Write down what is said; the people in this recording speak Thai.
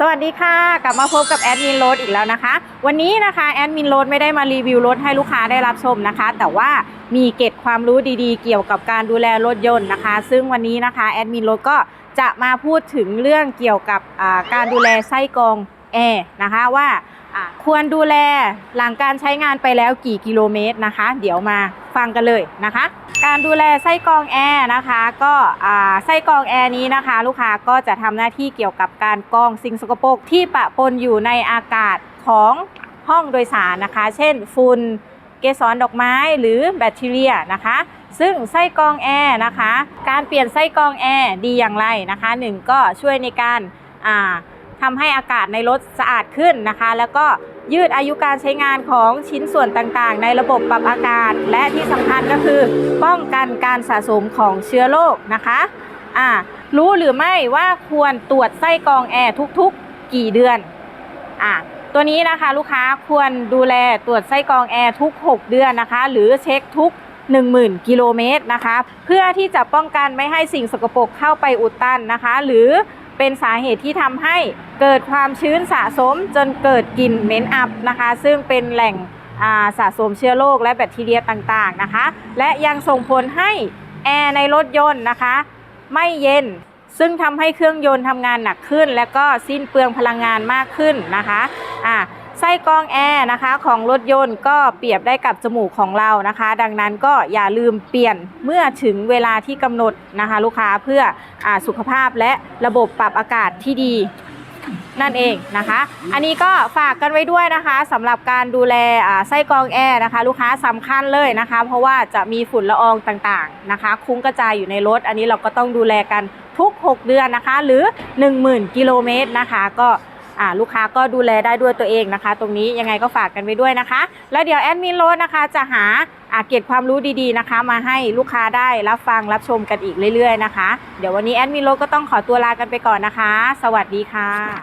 สวัสดีค่ะ กลับมาพบกับแอดมินโรดอีกแล้วนะคะ วันนี้นะคะแอดมินโรดไม่ได้มารีวิวรถให้ลูกค้าได้รับชมนะคะ แต่ว่ามีเก็บความรู้ดีๆ เกี่ยวกับการดูแลรถยนต์นะคะ ซึ่งวันนี้นะคะแอดมินโรดก็จะมาพูดถึงเรื่องเกี่ยวกับการดูแลไส้กรองแอร์นะคะว่า ควรดูแลหลังการใช้งานไปแล้วกี่กิโลเมตรนะคะ เดี๋ยวมาฟังกันเลยนะคะ การดูแลไส้กรองแอร์นะคะ ก็อ่าไส้กรองแอร์นี้นะคะ ลูกค้าก็จะทำหน้าที่เกี่ยวกับการกรองสิ่งสกปรกที่ปะปนอยู่ในอากาศของห้องโดยสารนะคะ เช่นฝุ่นเกสรดอกไม้หรือแบคทีเรียนะคะ ซึ่งไส้กรองแอร์นะคะ การเปลี่ยนไส้กรองแอร์ดีอย่างไรนะคะหนึ่งก็ช่วยในการอ่า ทำให้อากาศในรถสะอาดขึ้นนะคะ แล้วก็ยืดอายุการใช้งานของชิ้นส่วนต่างๆ ในระบบปรับอากาศ และที่สำคัญก็คือ ป้องกันการสะสมของเชื้อโรคนะคะอ่ารู้หรือไม่ว่าควรตรวจไส้กรองแอร์ทุกๆ กี่เดือนอ่าตัวนี้นะคะลูกค้าควรดูแลตรวจไส้กรองแอร์ทุก 6 เดือนนะคะ หรือเช็คทุก10,000 กิโลเมตรนะคะ เพื่อที่จะป้องกันไม่ให้สิ่งสกปรกเข้าไปอุดตันนะคะ หรือ เป็นสาเหตุที่ทำให้เกิดความชื้นสะสมจนเกิดกลิ่นเหม็นอับนะคะ ซึ่งเป็นแหล่งาสะสมเชื้อโรคและแบคทีเรียต่างๆนะคะ และยังส่งผลให้แอร์ในรถยนต์นะคะ ไม่เย็นซึ่งทำให้เครื่องยนต์ทำงานหนักขึ้น และก็สิ้นเปลืองพลังงานมากขึ้นนะคะอ่า ไส้กรองแอร์นะคะของรถยนต์ก็เปรียบได้กับจมูกของเรานะคะ ดังนั้นก็อย่าลืมเปลี่ยนเมื่อถึงเวลาที่กำหนดนะคะ ลูกค้าเพื่ออสุขภาพและระบบปรับอากาศที่ดีนั่นเองนะคะ อันนี้ก็ฝากกันไว้ด้วยนะคะสำหรับการดูแลไส้กรองแอร์นะคะ ลูกค้าสำคัญเลยนะคะ เพราะว่าจะมีฝุ่นละอองต่างๆนะคะ คุ้งกระจายอยู่ในรถ อันนี้เราก็ต้องดูแลกันทุก 6 เดือนนะคะ หรือ 10,000 กิโลเมตรนะคะ ก็ อ่าลูกค้าก็ดูแลได้ด้วยตัวเองนะคะ ตรงนี้ยังไงก็ฝากกันไว้ด้วยนะคะ แล้วเดี๋ยวแอดมินโรสนะคะ จะหาอาเก็บความรู้ดีๆนะคะ มาให้ลูกค้าได้รับฟังรับชมกันอีกเรื่อยๆนะคะ เดี๋ยววันนี้แอดมินโรสก็ต้องขอตัวลากันไปก่อนนะคะ สวัสดีค่ะ